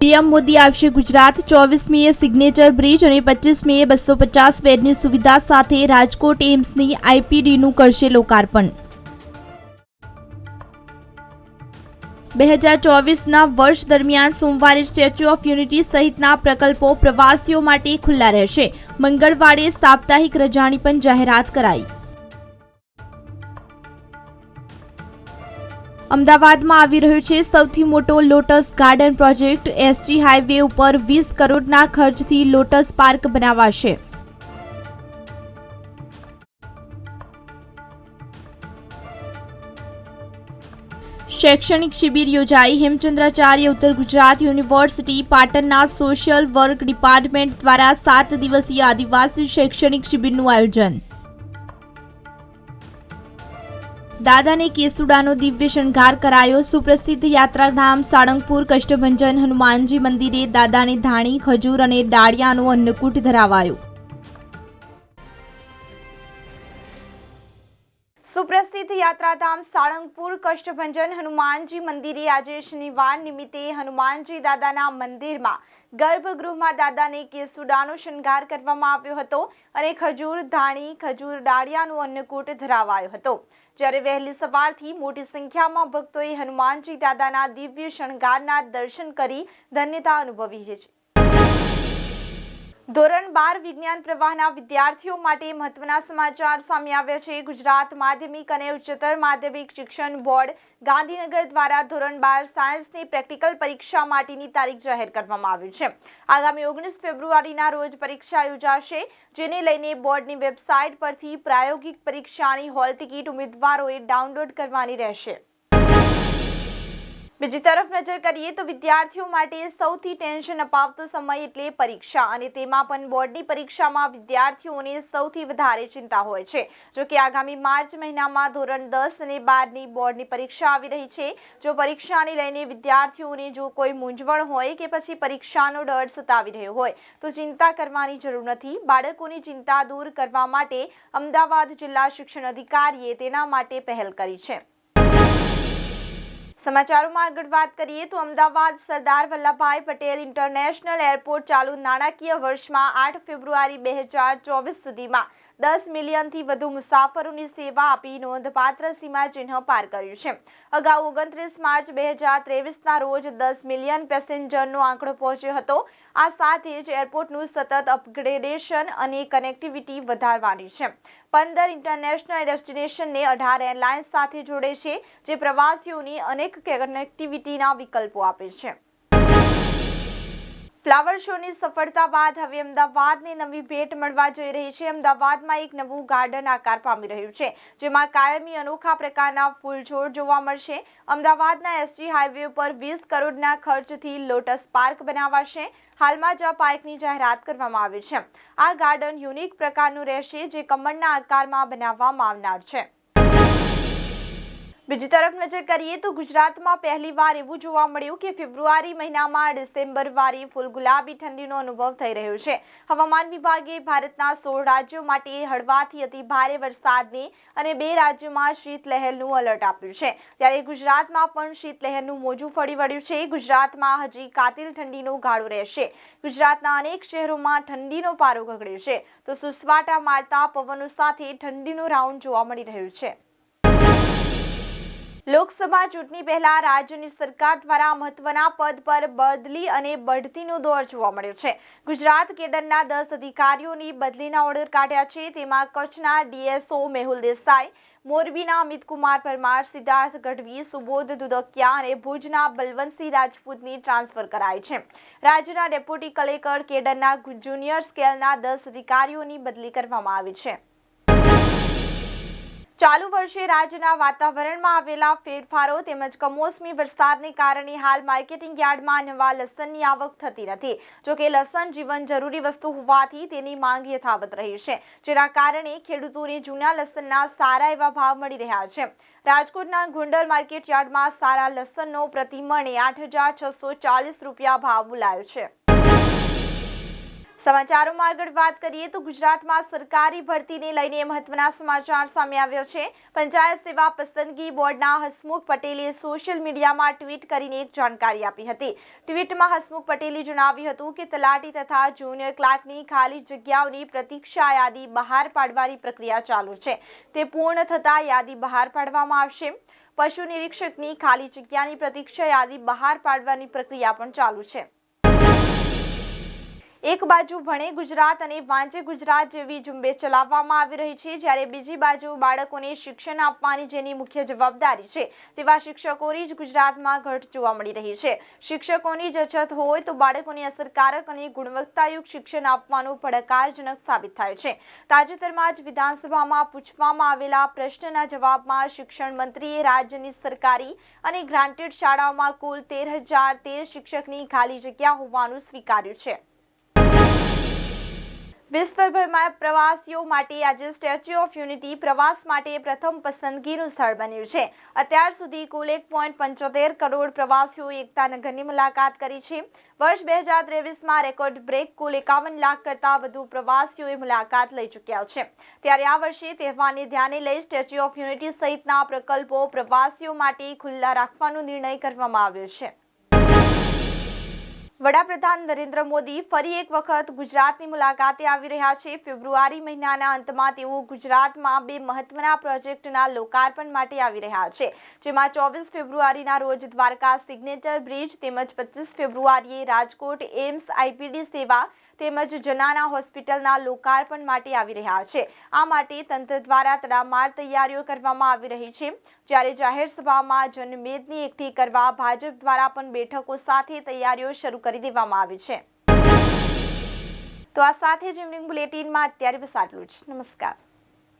PM Modi આવશે Gujarat. ચોવીસમીએ signature bridge અને પચીસમીએ બસો પચાસ બેડની સુવિધા સાથે રાજકોટ એમ્સની આઈપીડીનું કરશે લોકાર્પણ. બે હજાર ચોવીસના વર્ષ દરમિયાન સોમવારે સ્ટેચ્યુ ઓફ યુનિટી સહિતના પ્રકલ્પો પ્રવાસીઓ માટે ખુલ્લા રહેશે. મંગળવારે સાપ્તાહિક રજાની પણ જાહેરાત કરાઈ. અમદાવાદમાં આવી રહ્યો છે સૌથી મોટો lotus garden project. SG highway ઉપર વીસ કરોડના ખર્ચથી લોટસ પાર્ક બનાવાશે. શૈક્ષણિક શિબિર યોજાઈ. હેમચંદ્રાચાર્ય ઉત્તર ગુજરાત યુનિવર્સિટી પાટણના સોશિયલ વર્ક ડિપાર્ટમેન્ટ દ્વારા સાત દિવસીય આદિવાસી શૈક્ષણિક શિબિરનું આયોજન. દાદાને કેસુડાનો દિવ્ય શણગાર કરાયો. સુપ્રસિદ્ધ યાત્રાધામ સાળંગપુર કષ્ટભંજન હનુમાનજી મંદિરે દાદાને ધાણી, ખજૂર અને ડાળિયાનો અન્નકૂટ ધરાવાયો. સુપ્રસિદ્ધ યાત્રાધામ સાળંગપુર કષ્ટભંજન હનુમાનજી મંદિરે આજે શનિવાર નિમિત્તે હનુમાનજી દાદાના મંદિરમાં ગર્ભગૃહમાં દાદાને કેસુડાનો શણગાર કરવામાં આવ્યો હતો અને ખજૂર, ધાણી, ખજૂર ડાળિયાનો અન્નકૂટ ધરાવાયો હતો. જ્યારે વહેલી સવારથી મોટી સંખ્યામાં ભક્તોએ હનુમાનજી દાદાના દિવ્ય શણગારના દર્શન કરી ધન્યતા અનુભવી છે. ધોરણ બાર વિજ્ઞાન પ્રવાહના વિદ્યાર્થીઓ માટે મહત્વના સમાચાર સામે આવ્યા છે. ગુજરાત માધ્યમિક અને ઉચ્ચતર માધ્યમિક શિક્ષણ બોર્ડ ગાંધીનગર દ્વારા ધોરણ બાર સાયન્સની પ્રેક્ટિકલ પરીક્ષા માટેની તારીખ જાહેર કરવામાં આવી છે. આગામી ઓગણીસ ફેબ્રુઆરીના રોજ પરીક્ષા યોજાશે, જેને લઈને બોર્ડની વેબસાઇટ પરથી પ્રાયોગિક પરીક્ષાની હોલ ટિકિટ ઉમેદવારોએ ડાઉનલોડ કરવાની રહેશે. બીજી તરફ નજર કરીએ તો વિદ્યાર્થીઓ માટે સૌથી ટેન્શન અપાવતો સમય એટલે પરીક્ષા અને તેમાં પણ બોર્ડની પરીક્ષામાં વિદ્યાર્થીઓને સૌથી વધારે ચિંતા હોય છે. જો કે આગામી માર્ચ મહિનામાં ધોરણ દસ અને બારની બોર્ડની પરીક્ષા આવી રહી છે. જો પરીક્ષાને લઈને વિદ્યાર્થીઓને જો કોઈ મૂંઝવણ હોય કે પછી પરીક્ષાનો ડર સતાવી રહ્યો હોય, તો ચિંતા કરવાની જરૂર નથી. બાળકોની ચિંતા દૂર કરવા માટે અમદાવાદ જિલ્લા શિક્ષણ અધિકારીએ તેના માટે પહેલ કરી છે. સમાચારોમાં આગળ વાત કરીએ તો અમદાવાદ સરદાર વલ્લભભાઈ પટેલ ઇન્ટરનેશનલ એરપોર્ટ ચાલુ નાણાકીય વર્ષમાં આઠ ફેબ્રુઆરી બે હજાર ચોવીસ સુધીમાં દસ મિલિયનથી વધુ મુસાફરોની સેવા આપી નોંધપાત્ર સીમાચિહ્ન પાર કર્યું છે. અગાઉ ઓગણત્રીસ માર્ચ બે હજાર ત્રેવીસના રોજ દસ મિલિયન પેસેન્જરનો આંકડો પહોંચ્યો હતો. આ સાથે જ એરપોર્ટનું સતત અપગ્રેડેશન અને કનેક્ટિવિટી વધારવાની છે. પંદર ઇન્ટરનેશનલ ડેસ્ટિનેશનને અઢાર એરલાઇન્સ સાથે જોડે છે, જે પ્રવાસીઓની અનેક કનેક્ટિવિટીના વિકલ્પો આપે છે. ફ્લાવર શોની સફળતા બાદ હવે અમદાવાદને નવી ભેટ મળવા જઈ રહી છે. અમદાવાદમાં એક નવું ગાર્ડન આકાર પામી રહ્યું છે, જેમાં કાયમી અનોખા પ્રકારના ફૂલછોડ જોવા મળશે. અમદાવાદના એસજી હાઈવે ઉપર વીસ કરોડના ખર્ચથી લોટસ પાર્ક બનાવાશે. હાલમાં જ આ પાર્કની જાહેરાત કરવામાં આવી છે. આ ગાર્ડન યુનિક પ્રકારનું રહેશે, જે કમળના આકારમાં બનાવવામાં આવનાર છે. બીજી તરફ નજર કરીએ તો ગુજરાતમાં પહેલીવાર એવું જોવા મળ્યું કે ફેબ્રુઆરી મહિનામાં ડિસેમ્બર વારે ફૂલ ગુલાબી ઠંડીનો અનુભવ થઈ રહ્યો છે. હવામાન વિભાગે ભારતના સોળ રાજ્યો માટે હળવાથી અતિ ભારે વરસાદની અને બે રાજ્યોમાં શીતલહેરનું એલર્ટ આપ્યું છે. ત્યારે ગુજરાતમાં પણ શીતલહેરનું મોજું ફળી વળ્યું છે. ગુજરાતમાં હજી કાતિલ ઠંડીનો ગાળો રહેશે. ગુજરાતના અનેક શહેરોમાં ઠંડીનો પારો ગગડ્યો છે. તો સુસવાટા મારતા પવનો સાથે ઠંડીનો રાઉન્ડ જોવા મળી રહ્યું છે. લોકસભા ચૂંટણી પહેલા રાજ્યની સરકાર દ્વારા મહત્વના પદ પર બદલી અને બઢતીનો દોર જોવા મળ્યો છે. ગુજરાત કેડરના દસ અધિકારીઓની બદલીના ઓર્ડર કાઢ્યા છે. તેમાં કચ્છના ડીએસઓ મેહુલ દેસાઈ, મોરબીના અમિતકુમાર પરમાર, સિદ્ધાર્થ ગઢવી, સુબોધ દુધકિયા અને ભુજના બલવંતસિંહ રાજપૂતની ટ્રાન્સફર કરાઈ છે. રાજ્યના ડેપ્યુટી કલેક્ટર કેડરના જુનિયર સ્કેલના દસ અધિકારીઓની બદલી કરવામાં આવી છે. ચાલુ વર્ષે રાજ્યના વાતાવરણમાં આવેલા ફેરફારો તેમજ કમોસમી વરસાદને કારણે હાલ માર્કેટિંગ યાર્ડમાં નવા લસણની આવક થતી નથી. જોકે લસણ જીવન જરૂરી વસ્તુ હોવાથી તેની માંગ યથાવત રહી છે. જેના કારણે ખેડૂતોને જૂના લસણના સારા એવા ભાવ મળી રહ્યા છે. રાજકોટના ગુંડલ માર્કેટ યાર્ડમાં સારા લસણનો પ્રતિ મણે આઠ રૂપિયા ભાવ બોલાયો છે. સમાચારોમાં આગળ વાત કરીએ તો ગુજરાતમાં સરકારી ભરતીને લઈને મહત્વના સમાચાર સામે આવ્યો છે. પંચાયત સેવા પસંદગી બોર્ડના હસમુખ પટેલે સોશિયલ મીડિયામાં ટ્વીટ કરીને એક જાણકારી આપી હતી. ટ્વીટમાં હસમુખ પટેલે જણાવ્યું હતું કે તલાટી તથા જુનિયર ક્લાર્કની ખાલી જગ્યાઓની પ્રતીક્ષા યાદી બહાર પાડવાની પ્રક્રિયા ચાલુ છે. તે પૂર્ણ થતાં યાદી બહાર પાડવામાં આવશે. પશુ નિરીક્ષકની ખાલી જગ્યાની પ્રતીક્ષા યાદી બહાર પાડવાની પ્રક્રિયા પણ ચાલુ છે. એક બાજુ ભણે ગુજરાત અને વાંચે ગુજરાત જેવી ઝુંબેશ ચલાવવામાં આવી રહી છે, જ્યારે બીજી બાજુ બાળકોને શિક્ષણ આપવાની જેની મુખ્ય જવાબદારી છે, તેવા શિક્ષકોની જ ગુજરાતમાં ઘટ જોવા મળી રહી છે. શિક્ષકોની જ અછત હોય તો બાળકોને અસરકારક અને ગુણવત્તાયુક્ત શિક્ષણ આપવાનું પડકારજનક સાબિત થાય છે. તાજેતરમાં જ વિધાનસભામાં પૂછવામાં આવેલા પ્રશ્નના જવાબમાં શિક્ષણ મંત્રીએ રાજ્યની સરકારી અને ગ્રાન્ટેડ શાળાઓમાં કુલ તેર હજાર તેર શિક્ષકની ખાલી જગ્યા હોવાનું સ્વીકાર્યું છે. વિશ્વભરમાં પ્રવાસીઓ માટે આજે સ્ટેચ્યુ ઓફ યુનિટી પ્રવાસ માટે પ્રથમ પસંદગીનું સ્થળ બન્યું છે. અત્યાર સુધી કુલ એક પોઈન્ટ પંચોતેર કરોડ પ્રવાસીઓ એકતા નગરની મુલાકાત કરી છે. વર્ષ બે હજાર ત્રેવીસમાં રેકોર્ડ બ્રેક કુલ એકાવન લાખ કરતાં વધુ પ્રવાસીઓએ મુલાકાત લઈ ચૂક્યા છે. ત્યારે આ વર્ષે તહેવારને ધ્યાને લઈ સ્ટેચ્યુ ઓફ યુનિટી સહિતના પ્રકલ્પો પ્રવાસીઓ માટે ખુલ્લા રાખવાનો નિર્ણય કરવામાં આવ્યો છે. વડાપ્રધાન નરેન્દ્ર મોદી ફરી એક વખત ગુજરાતની મુલાકાતે આવી રહ્યા છે. ફેબ્રુઆરી મહિનાના અંતમાં તેઓ ગુજરાતમાં બે મહત્વના પ્રોજેક્ટના લોકાર્પણ માટે આવી રહ્યા છે. જેમાં ચોવીસ ફેબ્રુઆરીના રોજ દ્વારકા સિગ્નેચર બ્રિજ તેમજ પચીસ ફેબ્રુઆરીએ રાજકોટ એમ્સ આઈપીડી સેવા તેમજ જનાના હોસ્પિટલના લોકાર્પણ માટે આવી રહ્યા છે. આ માટે તંત્ર દ્વારા તડામાર તૈયારીઓ કરવામાં આવી રહી છે. જ્યારે જાહેર સભામાં જનમેદની એકઠી કરવા ભાજપ દ્વારા પણ બેઠકો સાથે તૈયારીઓ શરૂ કરી દેવામાં આવી છે. તો આ સાથે જ ઇવનિંગ બુલેટિનમાં અત્યારે બસ આટલું જ. નમસ્કાર.